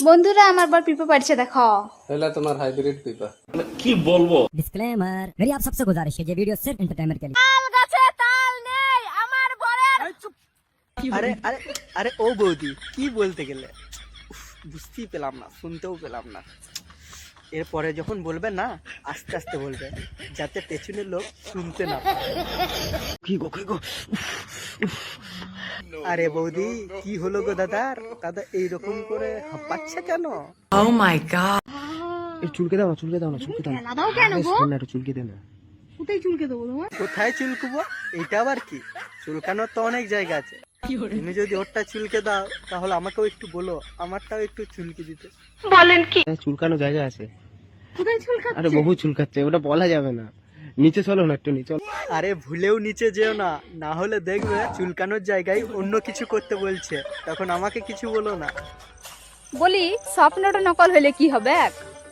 বন্ধুরা আমার বর পিপো পাড়ছে দেখো এলা তোমার হাইব্রিড পিপা डिस्क्लेमर मेरी आप सबसे गुजारिश है ये वीडियो सिर्फ एंटरटेनमेंट के लिए তাল গাছে তাল নেই আমার বরের আরে আরে আরে ও বৌদি কি বলতে গেলে উফ, বুঝতেই পেলাম না শুনতেও পেলাম না এরপরে যখন বলবে না আস্তে আস্তে বলবে যাতে পেছনের লোক শুনতে না পায়। কি গো কি গো উফ, উফ। আরে বৌদি কি হলো গো দাদার দাদা এইরকম করে হাঁপাচ্ছে কেন? এই চুলকে দাও না চুলকে দাও না চুলকে দাও না। কেন? গো? শোন না, চুলকে দে না। কোথায় চুলকে দেবো তোমার? কোথায় চুলকুবো? এটা আবার কি? চুলকানোর তো অনেক জায়গা আছে। তুমি যদি ওরটা চুলকে দাও তাহলে আমাকেও একটু বলো আমারটাও একটু চুলকে দিতে। হ্যাঁ, চুলকানো জায়গা আছে। কোথায় চুলকা আরে বহু চুলকাচ্ছে ওটা বলা যাবে না। নিচে চলো না একটু নিচে। আরে ভুলেও নিচে যেও না না হলে দেখবে চুলকানোর জায়গায় অন্য কিছু করতে বলছে তখন আমাকে কিছু বলো না। বলি স্বপ্নটা নকল হলে কি হবে